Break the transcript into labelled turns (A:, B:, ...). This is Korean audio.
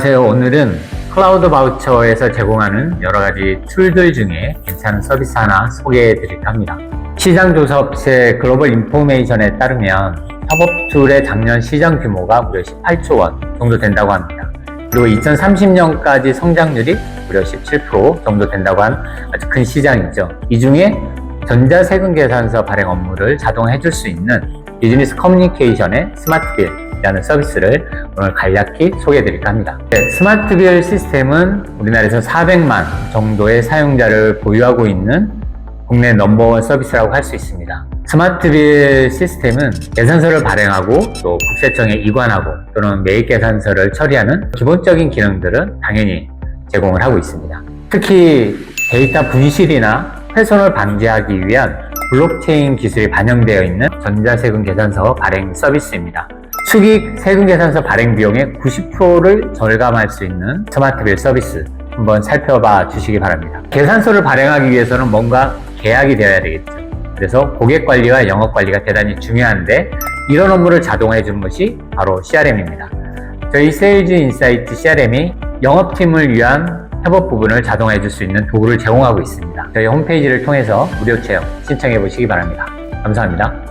A: 안녕하세요. 오늘은 클라우드 바우처에서 제공하는 여러 가지 툴들 중에 괜찮은 서비스 하나 소개해 드릴까 합니다. 시장 조사업체 글로벌 인포메이션에 따르면 협업 툴의 작년 시장 규모가 무려 18조 원 정도 된다고 합니다. 그리고 2030년까지 성장률이 무려 17% 정도 된다고 한 아주 큰 시장이죠. 이 중에 전자세금 계산서 발행 업무를 자동해 줄 수 있는 비즈니스 커뮤니케이션의 스마트빌이라는 서비스를 오늘 간략히 소개해 드릴까 합니다. 네, 스마트빌 시스템은 우리나라에서 400만 정도의 사용자를 보유하고 있는 국내 넘버원 서비스라고 할 수 있습니다. 스마트빌 시스템은 계산서를 발행하고 또 국세청에 이관하고 또는 매입 계산서를 처리하는 기본적인 기능들은 당연히 제공을 하고 있습니다. 특히 데이터 분실이나 훼손을 방지하기 위한 블록체인 기술이 반영되어 있는 전자세금 계산서 발행 서비스입니다. 축익 세금 계산서 발행 비용의 90%를 절감할 수 있는 스마트빌 서비스 한번 살펴봐 주시기 바랍니다. 계산서를 발행하기 위해서는 뭔가 계약이 되어야 되겠죠. 그래서 고객 관리와 영업 관리가 대단히 중요한데 이런 업무를 자동화해 주는 것이 바로 CRM입니다. 저희 세일즈 인사이트 CRM이 영업팀을 위한 협업 부분을 자동화해 줄 수 있는 도구를 제공하고 있습니다. 저희 홈페이지를 통해서 무료 체험 신청해 보시기 바랍니다. 감사합니다.